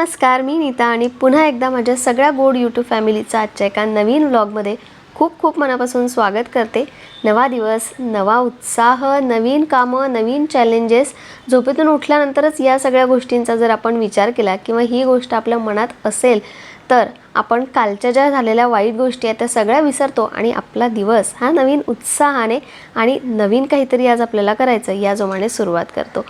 नमस्कार मी नीता आणि पुन्हा एकदा माझ्या सगळ्या गोड यूट्यूब फॅमिलीचा आजच्या एका नवीन व्लॉगमध्ये खूप खूप मनापासून स्वागत करते. नवा दिवस नवा उत्साह नवीन कामं नवीन चॅलेंजेस झोपेतून उठल्यानंतरच या सगळ्या गोष्टींचा जर आपण विचार केला किंवा ही गोष्ट आपल्या मनात असेल तर आपण कालच्या ज्या झालेल्या वाईट गोष्टी आहेत त्या सगळ्या विसरतो आणि आपला दिवस हा नवीन उत्साहाने आणि नवीन काहीतरी आज आपल्याला करायचं या जोमाने सुरुवात करतो.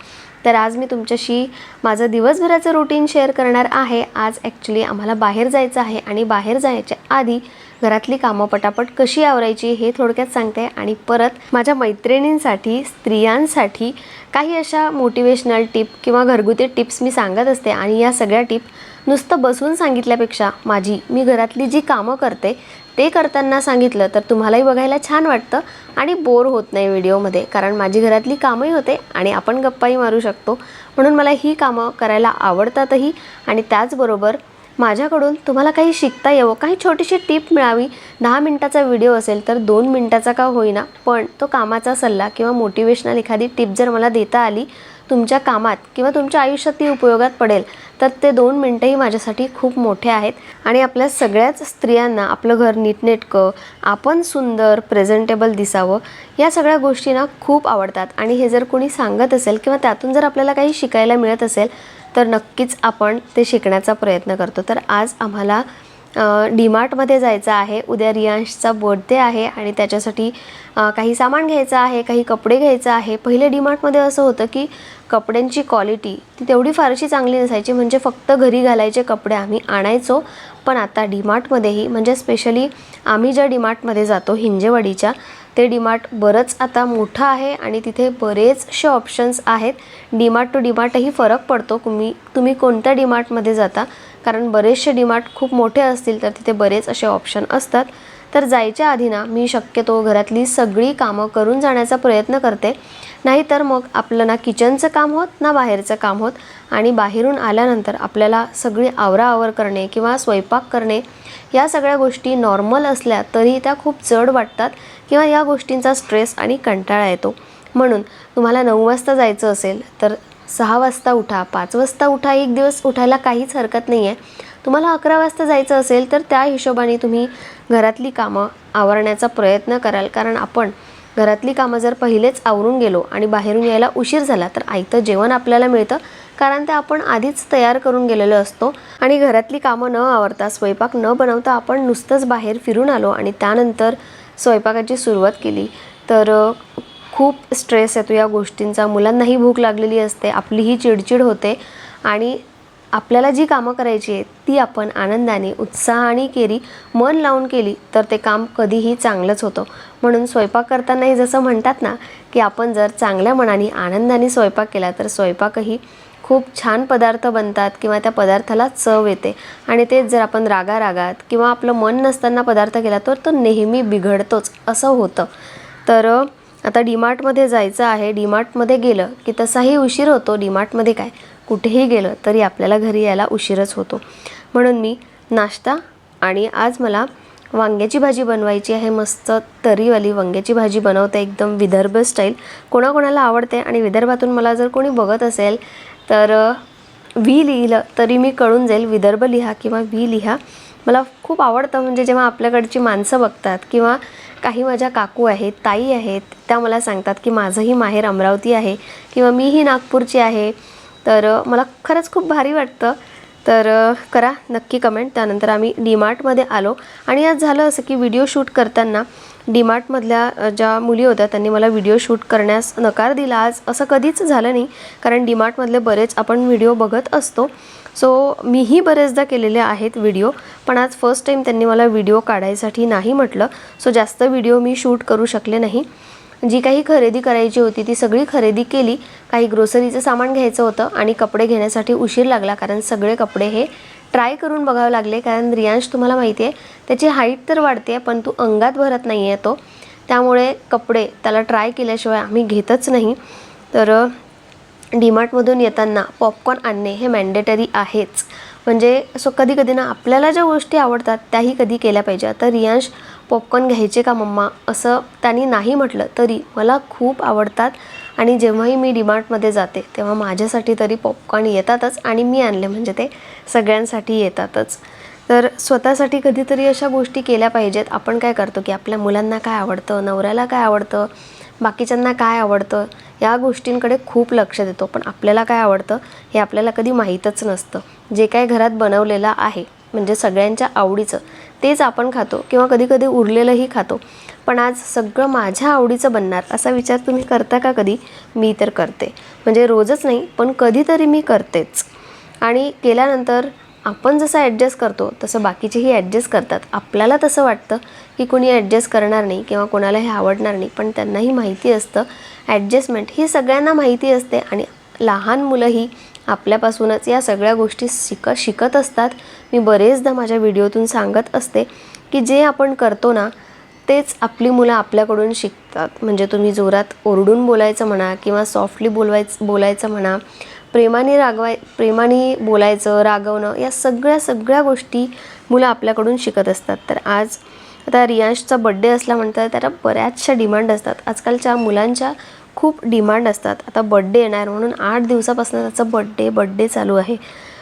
तर आज मी तुमच्याशी माझं दिवसभराचं रुटीन शेअर करणार आहे. आज ॲक्च्युली आम्हाला बाहेर जायचं आहे आणि बाहेर जायच्या आधी घरातली कामं पटापट कशी आवरायची हे थोडक्यात सांगते आणि परत माझ्या मैत्रिणींसाठी स्त्रियांसाठी काही अशा मोटिवेशनल टिप किंवा घरगुती टिप्स मी सांगत असते. आणि या सगळ्या टिप नुसतं बसून सांगितल्यापेक्षा माझी मी घरातली जी कामं करते ते करताना सांगितलं तर तुम्हालाही बघायला छान वाटतं आणि बोर होत नाही व्हिडिओमध्ये कारण माझी घरातली कामंही होते आणि आपण गप्पाही मारू शकतो. म्हणून मला ही कामं करायला आवडतातही आणि त्याचबरोबर माझ्याकडून तुम्हाला काही शिकता यावं काही छोटीशी टिप मिळावी. दहा मिनटाचा व्हिडिओ असेल तर दोन मिनटाचा का होईना पण तो कामाचा सल्ला किंवा मोटिवेशनल एखादी टिप जर मला देता आली तुमच्या कामात किंवा तुमच्या आयुष्यात ती उपयोगात पडेल तर ते दोन मिनटंही माझ्यासाठी खूप मोठे आहेत. आणि आपल्या सगळ्याच स्त्रियांना आपलं घर नीटनेटकं आपण सुंदर प्रेझेंटेबल दिसावं या सगळ्या गोष्टींना खूप आवडतात. आणि हे जर कोणी सांगत असेल किंवा त्यातून जर आपल्याला काही शिकायला मिळत असेल तर नक्कीच आपण ते शिकण्याचा प्रयत्न करतो. तर आज आम्हाला डीमार्टमध्ये जायचं आहे. उद्या रियांशचा बर्थडे आहे आणि त्याच्यासाठी काही सामान घ्यायचं आहे काही कपडे घ्यायचं आहे. पहिले डीमार्टमध्ये असं होतं की कपड्यांची क्वालिटी ती तेवढी फारशी चांगली नसायची. म्हणजे फक्त घरी घालायचे कपडे आम्ही आणायचो. पण आता डीमार्टमध्येही म्हणजे स्पेशली आम्ही ज्या डीमार्टमध्ये जातो हिंजेवाडीच्या ते डीमार्ट बरंच आता मोठं आहे आणि तिथे बरेचसे ऑप्शन्स आहेत. डीमार्ट टू डीमार्टही फरक पडतो. तुम्ही तुम्ही कोणत्या डीमार्टमध्ये जाता कारण बरेचसे डीमार्ट खूप मोठे असतील तर तिथे बरेच असे ऑप्शन असतात. तर जायच्या आधी ना मी शक्यतो घरातली सगळी कामं करून जाण्याचा प्रयत्न करते. नाहीतर मग आपलं ना किचनचं काम होत ना बाहेरचं काम होत. आणि बाहेरून आल्यानंतर आपल्याला सगळी आवराआवर करणे किंवा स्वयंपाक करणे या सगळ्या गोष्टी नॉर्मल असल्या तरी त्या खूप जड वाटतात किंवा या गोष्टींचा स्ट्रेस आणि कंटाळा येतो. म्हणून तुम्हाला नऊ वाजता जायचं असेल तर सहा वाजता उठा पाच वाजता उठा एक दिवस उठायला काहीच हरकत नाही आहे तुम्हाला अकरा वाजता जायचं असेल तर त्या हिशोबाने तुम्ही घरातली कामं आवरण्याचा प्रयत्न कराल. कारण आपण घरातली कामं जर पहिलेच आवरून गेलो आणि बाहेरून यायला उशीर झाला तर आयतं जेवण आपल्याला मिळतं. कारण ते आपण आधीच तयार करून गेलेलो असतो आणि घरातली कामं न आवरता स्वयंपाक न बनवता आपण नुसतंच बाहेर फिरून आलो आणि त्यानंतर स्वयंपाकाची सुरुवात केली. तर खूप स्ट्रेस येतो या गोष्टींचा. मुलांनाही भूक लागलेली असते आपलीही चिडचिड होते आणि आपल्याला जी कामं करायची आहेत ती आपण आनंदाने उत्साहाने केली मन लावून केली तर ते काम कधीही चांगलंच होतं. म्हणून स्वयंपाक करतानाही जसं म्हणतात ना की आपण जर चांगल्या मनाने आनंदाने स्वयंपाक केला तर स्वयंपाकही खूप छान पदार्थ बनतात किंवा त्या पदार्थाला चव येते. आणि तेच जर आपण रागा रागात किंवा आपलं मन नसताना पदार्थ केला तर तो नेहमी बिघडतोच असं होतं. तर आता डीमार्टमध्ये जायचं आहे डीमार्टमध्ये गेलं की तसाही उशीर होतो. डीमार्टमध्ये काय? कुठेही गेलं तरी आपल्याला घरी यायला उशीरच होतो. म्हणून मी नाश्ता आणि आज मला वांग्याची भाजी बनवायची आहे. मस्त तरीवाली वांग्याची भाजी बनवते एकदम विदर्भ स्टाईल. कोणाकोणाला आवडते आणि विदर्भातून मला जर कोणी बघत असेल तर व्ही लिहिलं तरी मी कळून जाईल. विदर्भ लिहा किंवा व्ही लिहा. मला खूप आवडतं म्हणजे जेव्हा आपल्याकडची माणसं बघतात किंवा काही माझ्या काकू आहेत ताई आहेत त्या मला सांगतात की माझंही माहेर अमरावती आहे किंवा मीही नागपूरची आहे. तर मला खरंच खूप भारी वाटतं. तर करा नक्की कमेंट त्यानंतर आम्ही डीमार्टमध्ये आलो आणि आज झालं असं की व्हिडिओ शूट करताना डीमार्टमधल्या ज्या मुली होत्या त्यांनी मला व्हिडिओ शूट करण्यास नकार दिला. आज असं कधीच झालं नाही कारण डीमार्टमधले बरेच आपण व्हिडिओ बघत असतो. सो मीही बरेचदा केलेले आहेत व्हिडिओ पण आज फर्स्ट टाईम त्यांनी मला व्हिडिओ काढायसाठी नाही म्हटलं. सो जास्त व्हिडिओ मी शूट करू शकले नाही. जी काही खरेदी करायची होती ती सगळी खरेदी केली. काही ग्रोसरीचं सामान घ्यायचं होतं आणि कपडे घेण्यासाठी उशीर लागला कारण सगळे कपडे हे ट्राय करून बघावे लागले. कारण रियांश तुम्हाला माहिती आहे त्याची हाईट तर वाढते पण तू अंगात भरत नाही आहे तो. त्यामुळे कपडे त्याला ट्राय केल्याशिवाय आम्ही घेतच नाही. तर डीमार्टमधून येताना पॉपकॉर्न आणणे हे मॅन्डेटरी आहेच. म्हणजे सो कधी कधी ना आपल्याला ज्या गोष्टी आवडतात त्याही कधी केल्या पाहिजे. आता रियांश पॉपकॉर्न घ्यायचे का मम्मा? असं त्यांनी नाही म्हटलं तरी मला खूप आवडतात. आणि जेव्हाही मी डीमार्टमध्ये जाते तेव्हा माझ्यासाठी तरी पॉपकॉर्न येतातच आणि मी आणले म्हणजे ते सगळ्यांसाठी येतातच. तर स्वतःसाठी कधीतरी अशा गोष्टी केल्या पाहिजेत. आपण काय करतो की आपल्या मुलांना काय आवडतं नवऱ्याला काय आवडतं बाकीच्यांना काय आवडतं या गोष्टींकडे खूप लक्ष देतो. पण आपल्याला काय आवडतं? हे आपल्याला कधी माहीतच नसतं. जे काय घरात बनवलेलं आहे म्हणजे सगळ्यांच्या आवडीचं तेच आपण खातो किंवा कधीकधी उरलेलंही खातो. पण आज सगळं माझ्या आवडीचं बनणार असा विचार तुम्ही करता का कधी? मी तर करते. म्हणजे रोजच नाही पण कधीतरी मी करतेच. आणि केल्यानंतर आपण जसं ॲडजस्ट करतो तसं बाकीचेही ॲडजस्ट करतात. आपल्याला तसं वाटतं की कोणी ॲडजस्ट करणार नाही किंवा कोणाला हे आवडणार नाही पण त्यांनाही माहिती असतं. ॲडजस्टमेंट ही सगळ्यांना माहिती असते आणि लहान मुलंही आपल्यापासूनच या सगळ्या गोष्टी शिक शिकत असतात. मी बरेचदा माझ्या व्हिडिओतून सांगत असते की जे आपण करतो ना तेच आपली मुलं आपल्याकडून शिकतात. म्हणजे तुम्ही जोरात ओरडून बोलायचं म्हणा किंवा सॉफ्टली बोलवायचं बोलायचं म्हणा प्रेमाने रागवाय प्रेमाने बोलायचं रागवणं या सगळ्या सगळ्या गोष्टी मुलं आपल्याकडून शिकत असतात. तर आज आता रियांशचा बड्डे असला म्हणतात त्याला बऱ्याचशा डिमांड असतात. आजकालच्या मुलांच्या खूप डिमांड असतात. आता बड्डे येणार म्हणून आठ दिवसापासून त्याचा बड्डे बड्डे चालू आहे.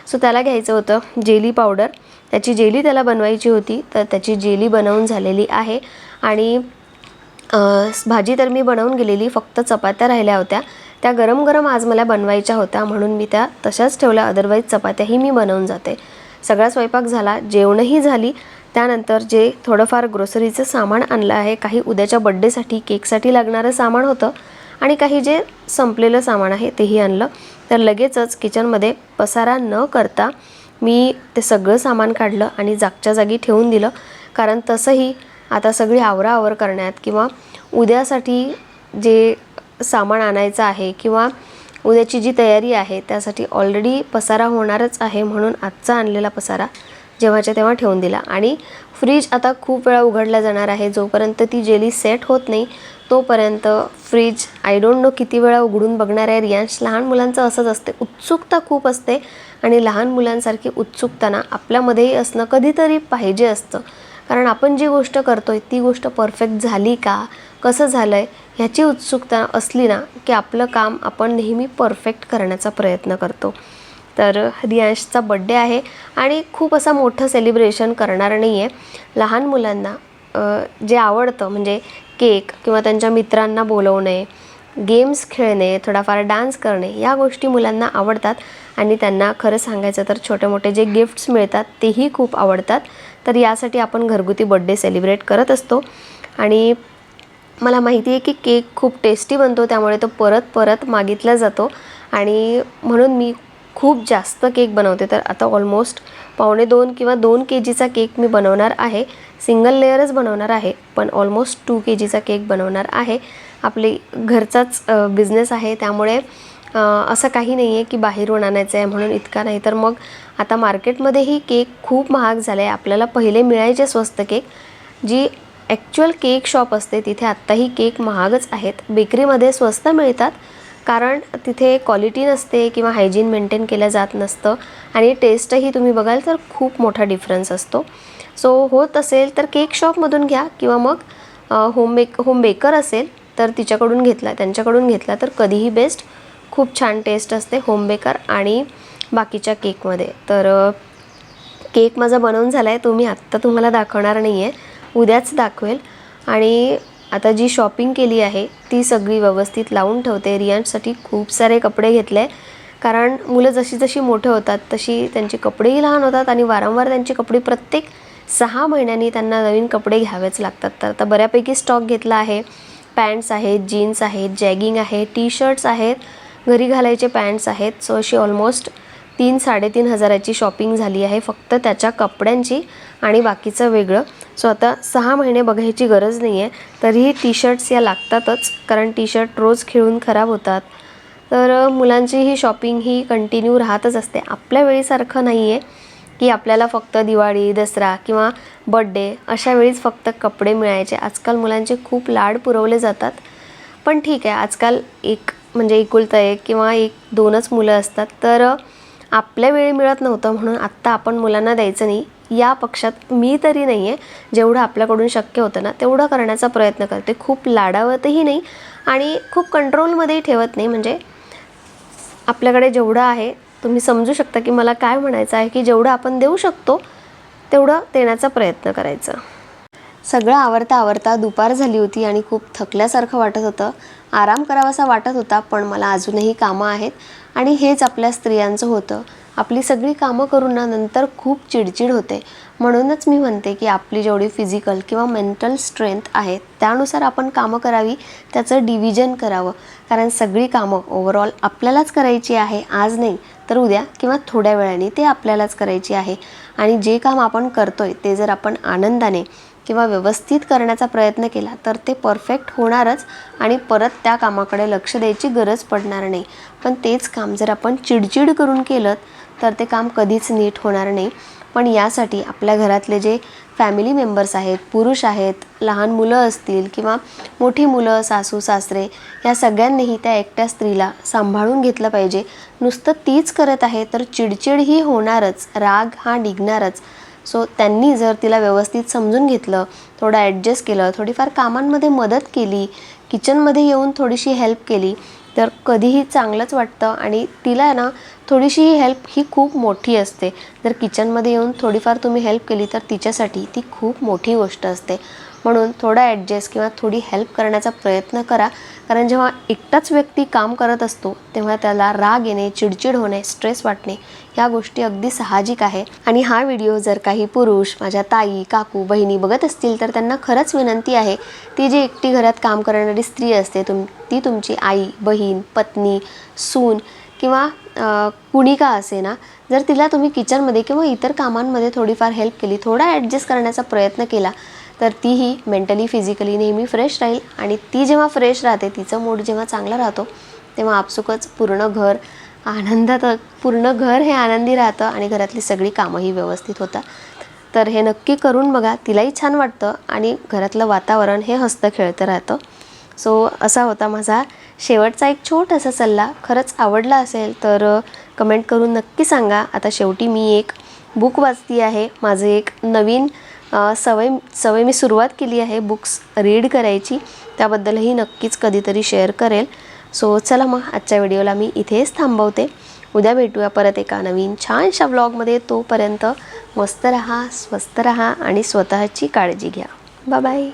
सो त्याला घ्यायचं होतं जेली पावडर त्याची जेली त्याला बनवायची होती. तर त्याची जेली बनवून झालेली आहे. आणि भाजी तर मी बनवून गेलेली फक्त चपात्या राहिल्या होत्या. त्या गरम गरम आज मला बनवायच्या होत्या म्हणून मी त्या तशाच ठेवल्या अदरवाईज चपात्याही मी बनवून जाते. सगळा स्वयंपाक झाला जेवणही झाली. त्यानंतर जे थोडंफार ग्रोसरीचं सामान आणलं आहे काही उद्याच्या बड्डेसाठी केकसाठी लागणारं सामान होतं आणि काही जे संपलेलं सामान आहे तेही आणलं. तर लगेचच किचनमध्ये पसारा न करता मी ते सगळं सामान काढलं आणि जागच्या जागी ठेवून दिलं. कारण तसंही आता सगळी आवराआवर करण्यात किंवा उद्यासाठी जे सामान आणायचं आहे किंवा उद्याची जी तयारी आहे त्यासाठी ऑलरेडी पसारा होणारच आहे म्हणून आजचा आणलेला पसारा जेव्हाच्या तेव्हा ठेवून दिला. आणि फ्रीज आता खूप वेळा उघडला जाणार आहे. जोपर्यंत ती जेली सेट होत नाही तोपर्यंत फ्रीज आय डोंट नो किती वेळा उघडून बघणार आहे. रियांश लहान मुलांचं असंच असते. उत्सुकता खूप असते. आणि लहान मुलांसारखी उत्सुकता ना आपल्यामध्येही असणं कधीतरी पाहिजे असतं. कारण आपण जी गोष्ट करतो आहे ती गोष्ट परफेक्ट झाली का? कसं झालं आहे ह्याची उत्सुकता असली ना की आपलं काम आपण नेहमी परफेक्ट करण्याचा प्रयत्न करतो. तर रियांशचा बड्डे आहे आणि खूप असं मोठं सेलिब्रेशन करणार नाही आहे लहान मुलांना जे आवडतं म्हणजे केक किंवा त्यांच्या मित्रांना बोलवणे गेम्स खेळणे थोडाफार डान्स करणे या गोष्टी मुलांना आवडतात. आणि त्यांना खरं सांगायचं तर छोटे मोठे जे गिफ्ट्स मिळतात तेही खूप आवडतात. तर यासाठी आपण घरगुती बड्डे सेलिब्रेट करत असतो. आणि मला माहिती आहे की केक खूप टेस्टी बनतो त्यामुळे तो परत परत मागितला जातो. आणि म्हणून मी खूप जास्त केक बनवते. तर आता ऑलमोस्ट पावणे दोन किंवा दोन के जीचा केक मी बनवणार आहे. सिंगल लेअरच बनवणार आहे पण ऑलमोस्ट टू के जीचा केक बनवणार आहे. आपली घरचाच बिझनेस आहे त्यामुळे असं काही नाही आहे की बाहेरून आणायचं आहे म्हणून इतका नाही. तर मग आता मार्केटमध्येही केक खूप महाग झाले आहे आपल्याला पहिले मिळायचे स्वस्त केक जी ॲक्च्युअल केक शॉप असते तिथे आत्ताही केक महागच आहेत. बेकरीमध्ये स्वस्त मिळतात कारण तिथे क्वालिटी नसते किंवा हायजीन मेंटेन केलं जात नसतं. आणि टेस्टही तुम्ही बघाल तर खूप मोठा डिफरन्स असतो. सो होत असेल तर केक शॉपमधून घ्या किंवा मग होम बेक होम बेकर असेल तर तिच्याकडून घेतला त्यांच्याकडून घेतला तर कधीही बेस्ट खूप छान टेस्ट असते होम बेकर आणि बाकीच्या केकमध्ये. तर केक माझा बनवून झाला आहे तो मी आत्ता तुम्हाला दाखवणार नाही आहे उद्याच दाखवेल. आणि आता जी शॉपिंग केली आहे ती सगळी व्यवस्थित लावून ठेवते. रियांशसाठी खूप सारे कपडे घेतले. कारण मुलं जशी जशी मोठे होतात तशी त्यांचे कपडेही लहान होतात आणि वारंवार त्यांचे कपडे प्रत्येक सहा महिन्यांनी त्यांना नवीन कपडे घ्यावेच लागतात. तर आता बऱ्यापैकी स्टॉक घेतला आहे. पॅन्ट्स आहेत जीन्स आहेत जॅगिंग आहे टी शर्ट्स आहेत. घरी घालायचे पॅन्ट्स आहेत. सो अशी ऑलमोस्ट तीन साडेतीन हजाराची शॉपिंग झाली आहे फक्त त्याच्या कपड्यांची आणि बाकीचं वेगळं. सो आता सहा महिने बघायची गरज नाही आहे तरीही टी शर्ट्स या लागतातच कारण टी शर्ट रोज खेळून खराब होतात. तर मुलांची ही शॉपिंग ही कंटिन्यू राहतच असते. आपल्या वेळीसारखं नाही आहे की आपल्याला फक्त दिवाळी दसरा किंवा बड्डे अशा वेळीच फक्त कपडे मिळायचे. आजकाल मुलांचे खूप लाड पुरवले जातात. पण ठीक आहे आजकाल एक म्हणजे एकुलता एक किंवा एक दोनच मुलं असतात. तर आपल्या वेळी मिळत नव्हतं म्हणून आत्ता आपण मुलांना द्यायचं नाही. या पक्षात मी तरी नाही आहे जेवढं आपल्याकडून शक्य होतं ना तेवढं करण्याचा प्रयत्न करते. खूप लाडावतही नाही आणि खूप कंट्रोलमध्येही ठेवत नाही. म्हणजे आपल्याकडे जेवढं आहे तुम्ही समजू शकता की मला काय म्हणायचं आहे की जेवढं आपण देऊ शकतो तेवढं देण्याचा प्रयत्न करायचं. सगळं आवरता आवरता दुपार झाली होती आणि खूप थकल्यासारखं वाटत होतं. आराम करावासा वाटत होता पण मला अजूनही कामं आहेत आणि हेच आपल्या स्त्रियांचं होतं. आपली सगळी कामं करून ना नंतर खूप चिडचिड होते. म्हणूनच मी म्हणते की आपली जेवढी फिजिकल किंवा मेंटल स्ट्रेंथ आहे त्यानुसार आपण कामं करावी त्याचं डिव्हिजन करावं. कारण सगळी कामं ओव्हरऑल आपल्यालाच करायची आहे आज नाही तर उद्या किंवा थोड्या वेळाने ते आपल्यालाच करायची आहे. आणि जे काम आपण करतोय ते जर आपण आनंदाने किंवा व्यवस्थित करण्याचा प्रयत्न केला तर ते परफेक्ट होणारच आणि परत त्या कामाकडे लक्ष द्यायची गरज पडणार नाही. पण तेच काम जर आपण चिडचिड करून केलं तर ते काम कधीच नीट होणार नाही. पण यासाठी आपल्या घरातले जे फॅमिली मेंबर्स आहेत पुरुष आहेत लहान मुलं असतील किंवा मोठी मुलं सासू सासरे या सगळ्यांनीही त्या एकट्या स्त्रीला सांभाळून घेतलं पाहिजे. नुसतं तीच करत आहे तर चिडचिड ही होणारच राग हा निघणारच. सो त्यांनी जर तिला व्यवस्थित समजून घेतलं थोडं ॲडजस्ट केलं थोडीफार कामांमध्ये मदत केली किचनमध्ये येऊन थोडीशी हेल्प केली तर कधीही चांगलंच वाटतं आणि तिला ना थोडीशी ही हेल्प ही खूप मोठी असते. जर किचनमध्ये येऊन थोडीफार तुम्ही हेल्प केली तर तिच्यासाठी ती खूप मोठी गोष्ट असते. म्हणून थोडा ॲडजस्ट किंवा थोडी हेल्प करण्याचा प्रयत्न करा. कारण जेव्हा एकटाच व्यक्ती काम करत असतो तेव्हा त्याला राग येणे चिडचिड होणे स्ट्रेस वाटणे ह्या गोष्टी अगदी साहजिक आहे. आणि हा व्हिडिओ जर काही पुरुष माझ्या ताई काकू बहिणी बघत असतील तर त्यांना खरंच विनंती आहे ती जी एकटी घरात काम करणारी स्त्री असते तुम ती तुमची आई बहीण पत्नी सून किंवा कुणिका कुणी का असे ना जर तिला तुम्ही किचनमध्ये किंवा इतर कामांमध्ये थोडीफार हेल्प केली थोडा ॲडजस्ट करण्याचा प्रयत्न केला तर तीही मेंटली फिजिकली नेहमी फ्रेश राहील. आणि ती जेव्हा फ्रेश राहते तिचं मूड जेव्हा चांगला राहतो तेव्हा आपसुकच पूर्ण घर आनंदात पूर्ण घर हे आनंदी राहतं आणि घरातली सगळी कामंही व्यवस्थित होतात. तर हे नक्की करून बघा. तिलाही छान वाटतं आणि घरातलं वातावरण हे हसतं खेळतं राहतं. सो असा होता माझा शेवटचा एक छोटासा सल्ला. खरंच आवडला असेल तर कमेंट करून नक्की सांगा. आता शेवटी मी एक बुक वाचती आहे. माझं एक नवीन सवय सवय मी सुरुवात केली आहे बुक्स रीड करायची. त्याबद्दलही नक्कीच कधीतरी शेअर करेल. सो चला मग आजच्या व्हिडिओला मी इथेच थांबवते. उद्या भेटूया परत एका नवीन छानशा ब्लॉगमध्ये तोपर्यंत मस्त रहा स्वस्त रहा आणि स्वतःची काळजी घ्या. बाय